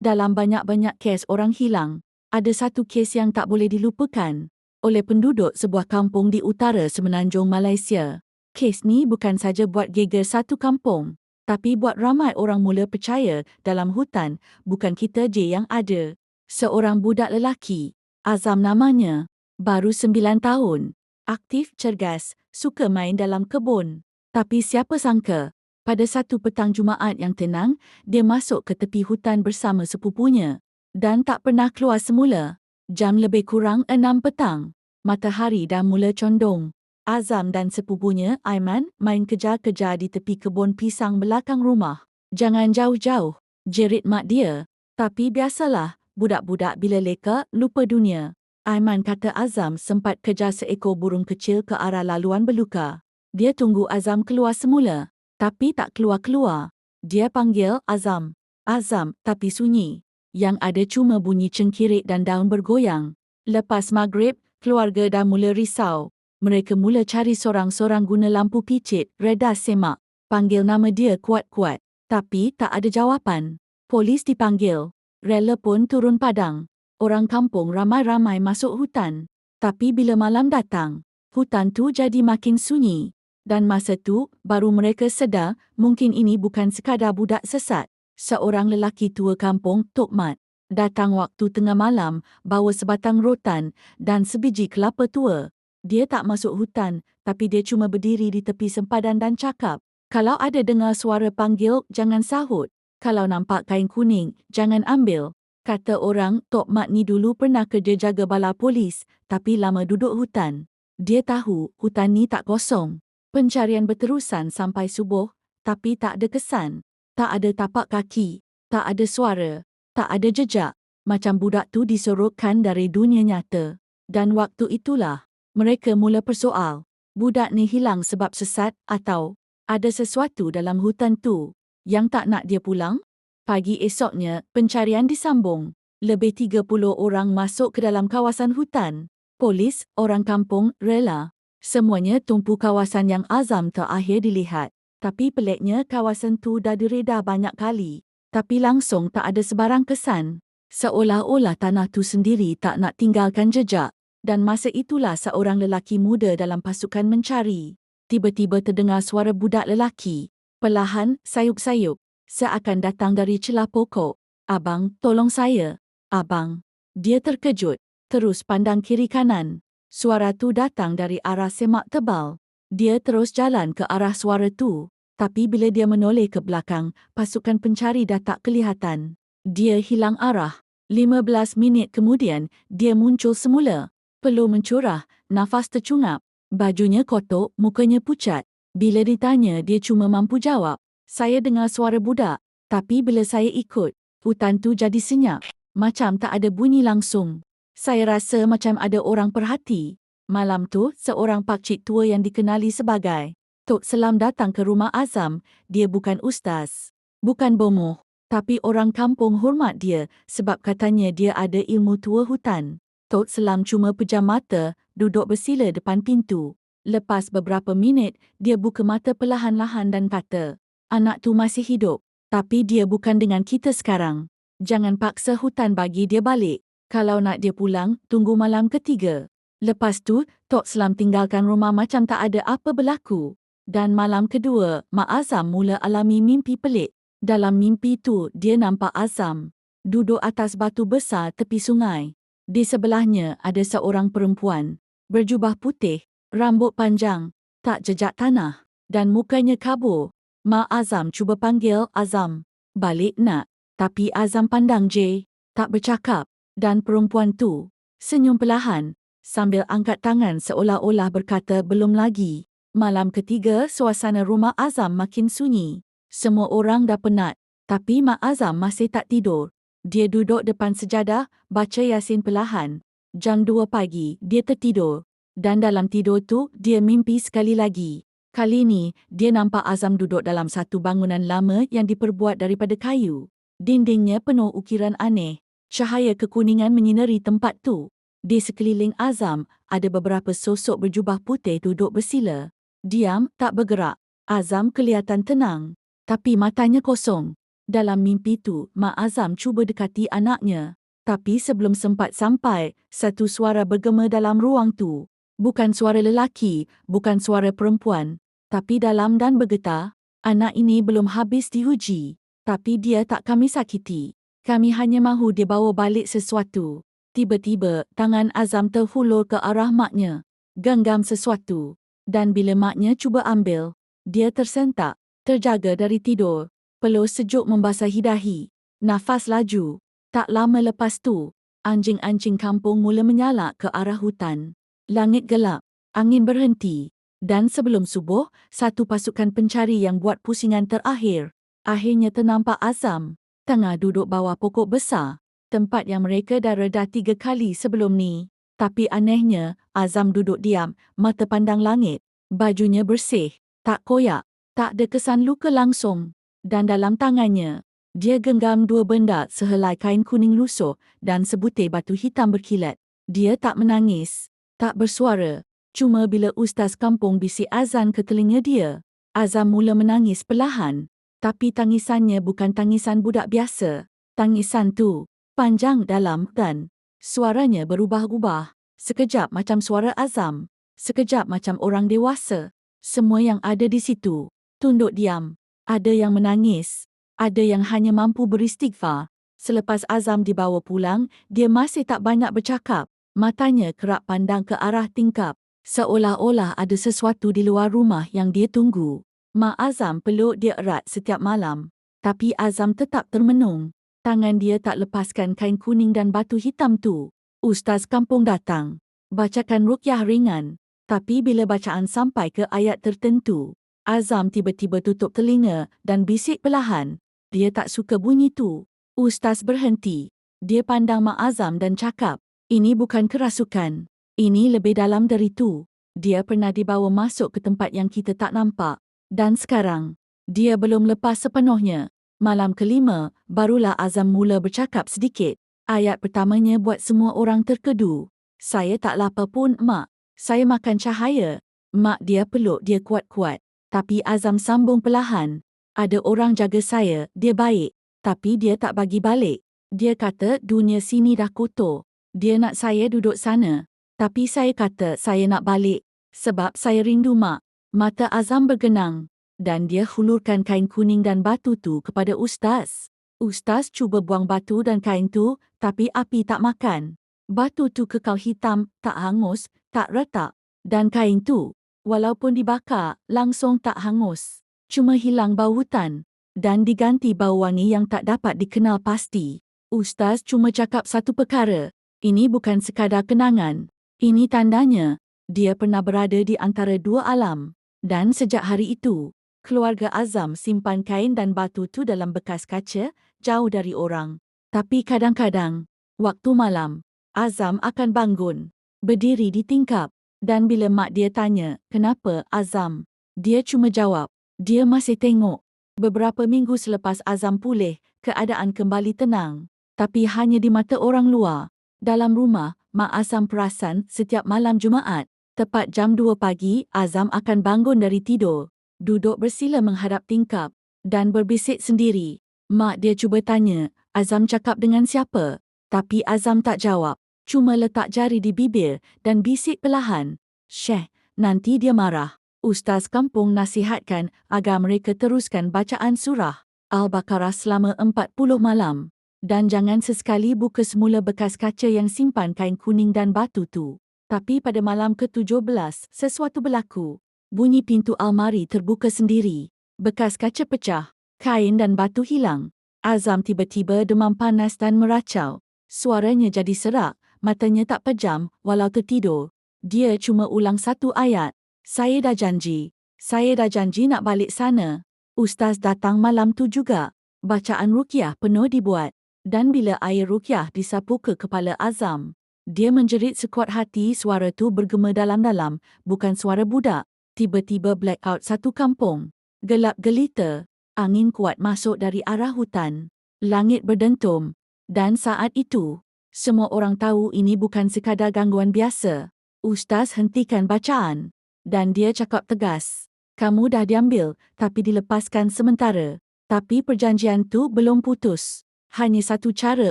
Dalam banyak-banyak kes orang hilang, ada satu kes yang tak boleh dilupakan oleh penduduk sebuah kampung di utara semenanjung Malaysia. Kes ni bukan saja buat geger satu kampung, tapi buat ramai orang mula percaya dalam hutan bukan kita je yang ada. Seorang budak lelaki, Azam namanya, baru sembilan tahun, aktif cergas, suka main dalam kebun. Tapi siapa sangka, pada satu petang Jumaat yang tenang, dia masuk ke tepi hutan bersama sepupunya dan tak pernah keluar semula. Jam lebih kurang enam petang. Matahari dah mula condong. Azam dan sepupunya, Aiman, main kejar-kejar di tepi kebun pisang belakang rumah. Jangan jauh-jauh, jerit mak dia. Tapi biasalah, budak-budak bila leka, lupa dunia. Aiman kata Azam sempat kejar seekor burung kecil ke arah laluan beluka. Dia tunggu Azam keluar semula, tapi tak keluar-keluar. Dia panggil Azam. Azam, tapi sunyi yang ada cuma bunyi cengkirik dan daun bergoyang. Lepas maghrib, keluarga dah mula risau. Mereka mula cari sorang-sorang guna lampu picit, reda semak. Panggil nama dia kuat-kuat. Tapi tak ada jawapan. Polis dipanggil. Rela pun turun padang. Orang kampung ramai-ramai masuk hutan. Tapi bila malam datang, hutan tu jadi makin sunyi. Dan masa tu, baru mereka sedar mungkin ini bukan sekadar budak sesat seorang lelaki tua kampung, Tok Mat, datang waktu tengah malam bawa sebatang rotan dan sebiji kelapa tua. Dia tak masuk hutan, tapi dia cuma berdiri di tepi sempadan dan cakap, kalau ada dengar suara panggil, jangan sahut. Kalau nampak kain kuning, jangan ambil. Kata orang, Tok Mat ni dulu pernah kerja jaga bala polis, tapi lama duduk hutan. Dia tahu hutan ni tak kosong. Pencarian berterusan sampai subuh, tapi tak ada kesan tak ada tapak kaki, tak ada suara, tak ada jejak, macam budak tu disorokkan dari dunia nyata. Dan waktu itulah, mereka mula persoal, budak ni hilang sebab sesat atau ada sesuatu dalam hutan tu yang tak nak dia pulang? Pagi esoknya, pencarian disambung. Lebih 30 orang masuk ke dalam kawasan hutan. Polis, orang kampung, rela. Semuanya tumpu kawasan yang azam terakhir dilihat. Tapi peliknya kawasan tu dah direda banyak kali. Tapi langsung tak ada sebarang kesan. Seolah-olah tanah tu sendiri tak nak tinggalkan jejak. Dan masa itulah seorang lelaki muda dalam pasukan mencari. Tiba-tiba terdengar suara budak lelaki. Perlahan, sayup-sayup. Seakan datang dari celah pokok. Abang, tolong saya. Abang. Dia terkejut. Terus pandang kiri kanan. Suara tu datang dari arah semak tebal. Dia terus jalan ke arah suara tu, tapi bila dia menoleh ke belakang, pasukan pencari dah tak kelihatan. Dia hilang arah. 15 minit kemudian, dia muncul semula. Perlu mencurah, nafas tercungap. Bajunya kotor, mukanya pucat. Bila ditanya, dia cuma mampu jawab. Saya dengar suara budak, tapi bila saya ikut, hutan tu jadi senyap. Macam tak ada bunyi langsung. Saya rasa macam ada orang perhati. Malam tu, seorang pakcik tua yang dikenali sebagai Tok Selam datang ke rumah Azam. Dia bukan ustaz, bukan bomoh, tapi orang kampung hormat dia sebab katanya dia ada ilmu tua hutan. Tok Selam cuma pejam mata, duduk bersila depan pintu. Lepas beberapa minit, dia buka mata perlahan-lahan dan kata, Anak tu masih hidup, tapi dia bukan dengan kita sekarang. Jangan paksa hutan bagi dia balik. Kalau nak dia pulang, tunggu malam ketiga. Lepas tu, Tok Selam tinggalkan rumah macam tak ada apa berlaku. Dan malam kedua, Mak Azam mula alami mimpi pelik. Dalam mimpi tu, dia nampak Azam duduk atas batu besar tepi sungai. Di sebelahnya ada seorang perempuan, berjubah putih, rambut panjang, tak jejak tanah, dan mukanya kabur. Mak Azam cuba panggil Azam. Balik nak. Tapi Azam pandang je, tak bercakap. Dan perempuan tu, senyum perlahan, sambil angkat tangan seolah-olah berkata belum lagi. Malam ketiga, suasana rumah Azam makin sunyi. Semua orang dah penat, tapi Mak Azam masih tak tidur. Dia duduk depan sejadah, baca Yasin perlahan. Jam 2 pagi, dia tertidur. Dan dalam tidur tu, dia mimpi sekali lagi. Kali ini, dia nampak Azam duduk dalam satu bangunan lama yang diperbuat daripada kayu. Dindingnya penuh ukiran aneh. Cahaya kekuningan menyinari tempat tu. Di sekeliling Azam, ada beberapa sosok berjubah putih duduk bersila. Diam, tak bergerak. Azam kelihatan tenang. Tapi matanya kosong. Dalam mimpi tu, Mak Azam cuba dekati anaknya. Tapi sebelum sempat sampai, satu suara bergema dalam ruang tu. Bukan suara lelaki, bukan suara perempuan. Tapi dalam dan bergetar, anak ini belum habis diuji. Tapi dia tak kami sakiti. Kami hanya mahu dia bawa balik sesuatu. Tiba-tiba, tangan Azam terhulur ke arah maknya. Genggam sesuatu. Dan bila maknya cuba ambil, dia tersentak, terjaga dari tidur. Peluh sejuk membasahi dahi. Nafas laju. Tak lama lepas tu, anjing-anjing kampung mula menyalak ke arah hutan. Langit gelap, angin berhenti. Dan sebelum subuh, satu pasukan pencari yang buat pusingan terakhir. Akhirnya ternampak Azam, tengah duduk bawah pokok besar. Tempat yang mereka dah reda tiga kali sebelum ni. Tapi anehnya, Azam duduk diam, mata pandang langit. Bajunya bersih, tak koyak, tak ada kesan luka langsung dan dalam tangannya, dia genggam dua benda sehelai kain kuning lusuh dan sebutir batu hitam berkilat. Dia tak menangis, tak bersuara. Cuma bila ustaz kampung bisik azan ke telinga dia, Azam mula menangis perlahan. Tapi tangisannya bukan tangisan budak biasa. Tangisan tu panjang dalam dan suaranya berubah-ubah. Sekejap macam suara Azam, sekejap macam orang dewasa. Semua yang ada di situ tunduk diam ada yang menangis, ada yang hanya mampu beristighfar. Selepas Azam dibawa pulang, dia masih tak banyak bercakap. Matanya kerap pandang ke arah tingkap, seolah-olah ada sesuatu di luar rumah yang dia tunggu. Mak Azam peluk dia erat setiap malam. Tapi Azam tetap termenung. Tangan dia tak lepaskan kain kuning dan batu hitam tu. Ustaz kampung datang. Bacakan rukyah ringan. Tapi bila bacaan sampai ke ayat tertentu, Azam tiba-tiba tutup telinga dan bisik perlahan. Dia tak suka bunyi tu. Ustaz berhenti. Dia pandang Mak Azam dan cakap, ini bukan kerasukan. Ini lebih dalam dari tu. Dia pernah dibawa masuk ke tempat yang kita tak nampak. Dan sekarang, dia belum lepas sepenuhnya. Malam kelima, barulah Azam mula bercakap sedikit. Ayat pertamanya buat semua orang terkedu. Saya tak lapar pun, Mak. Saya makan cahaya. Mak dia peluk dia kuat-kuat. Tapi Azam sambung perlahan. Ada orang jaga saya, dia baik. Tapi dia tak bagi balik. Dia kata dunia sini dah kotor. Dia nak saya duduk sana. Tapi saya kata saya nak balik. Sebab saya rindu mak. Mata Azam bergenang. Dan dia hulurkan kain kuning dan batu tu kepada Ustaz. Ustaz cuba buang batu dan kain tu, tapi api tak makan. Batu tu kekal hitam, tak hangus, tak retak. Dan kain tu, walaupun dibakar, langsung tak hangus. Cuma hilang bau hutan dan diganti bau wangi yang tak dapat dikenal pasti. Ustaz cuma cakap satu perkara. Ini bukan sekadar kenangan. Ini tandanya dia pernah berada di antara dua alam. Dan sejak hari itu, keluarga Azam simpan kain dan batu tu dalam bekas kaca, jauh dari orang. Tapi kadang-kadang, waktu malam, Azam akan bangun, berdiri di tingkap, dan bila mak dia tanya, kenapa Azam? Dia cuma jawab, dia masih tengok. Beberapa minggu selepas Azam pulih, keadaan kembali tenang. Tapi hanya di mata orang luar. Dalam rumah, Mak Azam perasan setiap malam Jumaat, tepat jam 2 pagi, Azam akan bangun dari tidur. Duduk bersila menghadap tingkap dan berbisik sendiri. Mak dia cuba tanya, Azam cakap dengan siapa? Tapi Azam tak jawab cuma letak jari di bibir dan bisik perlahan. Syekh, nanti dia marah. Ustaz kampung nasihatkan agar mereka teruskan bacaan surah Al-Baqarah selama 40 malam. Dan jangan sesekali buka semula bekas kaca yang simpan kain kuning dan batu tu. Tapi pada malam ke-17, sesuatu berlaku. Bunyi pintu almari terbuka sendiri. Bekas kaca pecah. Kain dan batu hilang. Azam tiba-tiba demam panas dan meracau. Suaranya jadi serak matanya tak pejam walau tertidur. Dia cuma ulang satu ayat. Saya dah janji. Saya dah janji nak balik sana. Ustaz datang malam tu juga. Bacaan rukyah penuh dibuat. Dan bila air rukyah disapu ke kepala Azam, dia menjerit sekuat hati suara tu bergema dalam-dalam, bukan suara budak. Tiba-tiba blackout satu kampung. Gelap gelita. Angin kuat masuk dari arah hutan. Langit berdentum. Dan saat itu, semua orang tahu ini bukan sekadar gangguan biasa. Ustaz hentikan bacaan. Dan dia cakap tegas. Kamu dah diambil, tapi dilepaskan sementara. Tapi perjanjian tu belum putus. Hanya satu cara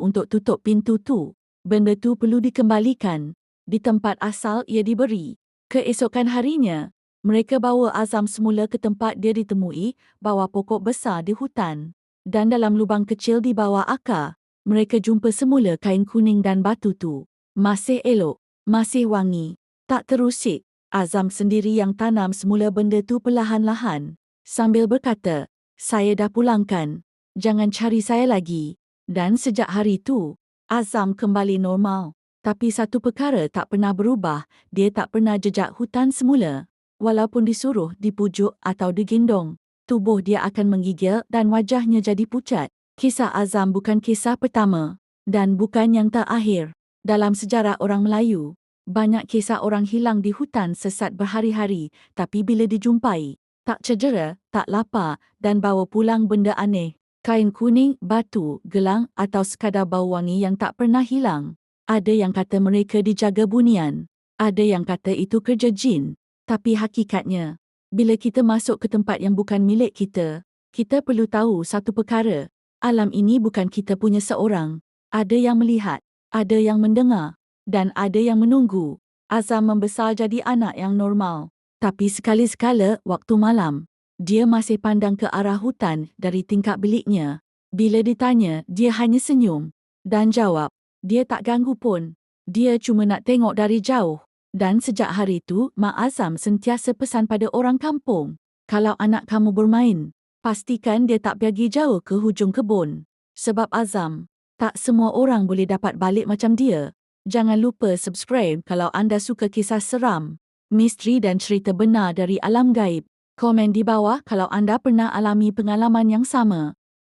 untuk tutup pintu tu. Benda tu perlu dikembalikan. Di tempat asal ia diberi. Keesokan harinya, mereka bawa Azam semula ke tempat dia ditemui bawah pokok besar di hutan. Dan dalam lubang kecil di bawah akar, mereka jumpa semula kain kuning dan batu tu. Masih elok, masih wangi, tak terusik. Azam sendiri yang tanam semula benda tu perlahan-lahan. Sambil berkata, saya dah pulangkan. Jangan cari saya lagi. Dan sejak hari itu, Azam kembali normal. Tapi satu perkara tak pernah berubah, dia tak pernah jejak hutan semula. Walaupun disuruh dipujuk atau digendong, tubuh dia akan menggigil dan wajahnya jadi pucat. Kisah Azam bukan kisah pertama dan bukan yang terakhir. Dalam sejarah orang Melayu, banyak kisah orang hilang di hutan sesat berhari-hari tapi bila dijumpai, tak cedera, tak lapar dan bawa pulang benda aneh. Kain kuning, batu, gelang atau sekadar bau wangi yang tak pernah hilang. Ada yang kata mereka dijaga bunian. Ada yang kata itu kerja jin. Tapi hakikatnya, bila kita masuk ke tempat yang bukan milik kita, kita perlu tahu satu perkara. Alam ini bukan kita punya seorang. Ada yang melihat, ada yang mendengar, dan ada yang menunggu. Azam membesar jadi anak yang normal. Tapi sekali-sekala waktu malam, dia masih pandang ke arah hutan dari tingkap biliknya. Bila ditanya, dia hanya senyum dan jawab, dia tak ganggu pun. Dia cuma nak tengok dari jauh. Dan sejak hari itu, Mak Azam sentiasa pesan pada orang kampung. Kalau anak kamu bermain, pastikan dia tak pergi jauh ke hujung kebun. Sebab Azam, tak semua orang boleh dapat balik macam dia. Jangan lupa subscribe kalau anda suka kisah seram, misteri dan cerita benar dari alam gaib. Komen di bawah kalau anda pernah alami pengalaman yang sama.